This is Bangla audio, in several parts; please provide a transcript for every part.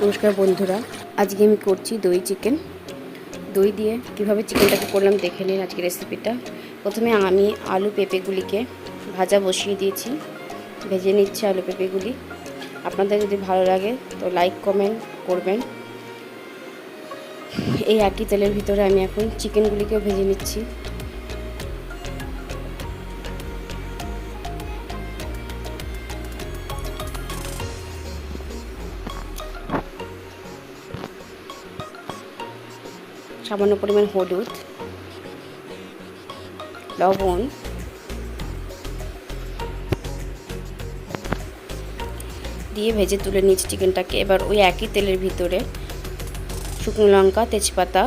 নমস্কার বন্ধুরা, আজকে আমি করছি দই চিকেন দই দিয়ে কীভাবে চিকেনটাকে করলাম দেখে নিন আজকে রেসিপিটা প্রথমে আমি আলু পেঁপেগুলিকে ভাজা বসিয়ে দিয়েছি। ভেজে নিচ্ছে আলু পেঁপেগুলি। আপনাদের যদি ভালো লাগে তো লাইক কমেন্ট করবেন। এই একই তেলের ভিতরে আমি এখন চিকেনগুলিকেও ভেজে নিচ্ছি। সামান্য পরিমাণ হলুদ, লবণ, দিয়ে ভেজে তুলে নিচ্ছি চিকেনটাকে। এবার ওই একই তেলের ভিতরে শুকনো লঙ্কা, তেজপাতা,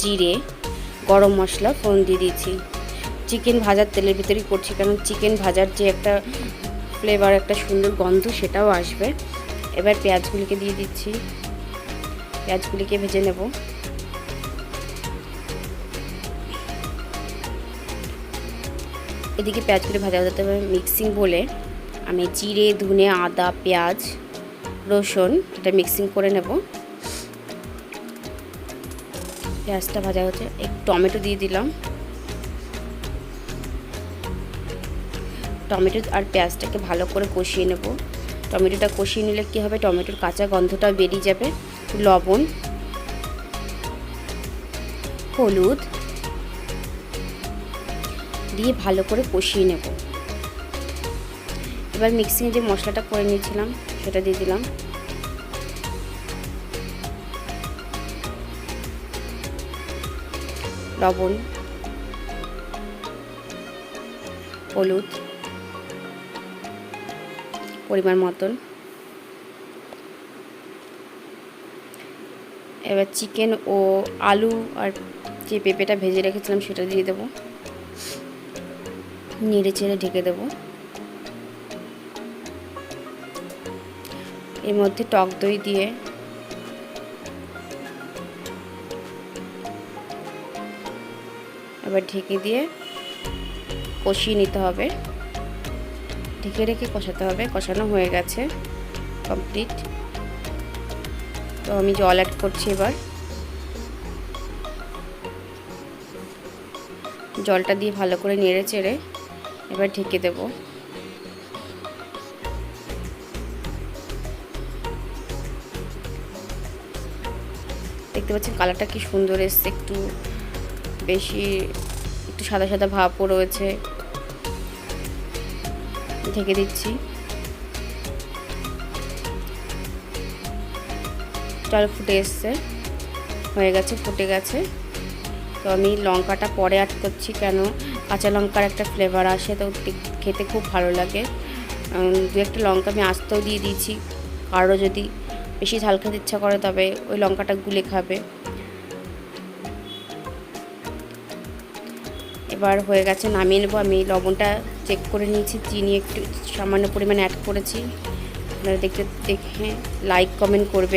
জিরে, গরম মশলা, ফোড়ন দিয়ে দিয়েছি। চিকেন ভাজার তেলের ভিতরেই করছি, কারণ চিকেন ভাজার যে একটা ফ্লেভার একটা সুন্দর গন্ধ, সেটাও আসবে। এবার পেঁয়াজগুলিকে দিয়ে দিচ্ছি। পেঁয়াজগুলিকে ভেজে নেব। এদিকে পেঁয়াজগুলি ভাজা ভাজাতে হবে মিক্সিং বলে। আমি জিরে, ধুনে, আদা, পেঁয়াজ, রসুন এটা মিক্সিং করে নেব। পেঁয়াজটা ভাজা হচ্ছে একটু টমেটো দিয়ে দিলাম। টমেটো আর পেঁয়াজটাকে ভালো করে কষিয়ে নেব। টমেটোটা কষিয়ে নিলে কী হবে? টমেটোর কাঁচা গন্ধটা বেরিয়ে যাবে। লবণ, হলুদ দিয়ে ভালো করে কষিয়ে নেব। এবার মিক্সিংয়ে যে মশলাটা করে নিয়েছিলাম, সেটা দিয়ে দিলাম। লবণ, হলুদ, পরিমাণ মতন। এবার চিকেন ও আলু আর যে পেঁপেটা ভেজে রেখেছিলাম, সেটা দিয়ে দেবো। নেড়ে চেড়ে ঢেকে দেবো। এর মধ্যে টক দই দিয়ে এবার ঢেকে দিয়ে কষিয়ে নিতে হবে। ঢেকে রেখে কষাতে হবে, কষানো হয়ে গেছে কমপ্লিট। তো আমি জল অ্যাড করছি এবার। জলটা দিয়ে ভালো করে নেড়ে চেড়ে এবার ঢেকে দেব। দেখতে পাচ্ছেন কালারটা কি সুন্দর এসছে, একটু বেশি, একটু সাদা সাদা ভাবও রয়েছে। ঢেকে দিচ্ছি। জল ফুটে এসছে, হয়ে গেছে, ফুটে গেছে। তো আমি লঙ্কাটা পরে অ্যাড করছি কেন? কাঁচা লঙ্কার একটা ফ্লেভার আসে তো খেতে খুব ভালো লাগে। দু একটা লঙ্কা আমি আস্তেও দিয়ে দিয়েছি। কারও যদি বেশি ঝাল খেতে ইচ্ছা করে তবে ওই লঙ্কাটা গুলে খাবে। এবার হয়ে গেছে নামিয়ে নেব। আমি লবণটা চেক করে নিয়েছি, চিনি একটু সামান্য পরিমাণে অ্যাড করেছি। আপনারা দেখতে, দেখে লাইক কমেন্ট করবেন।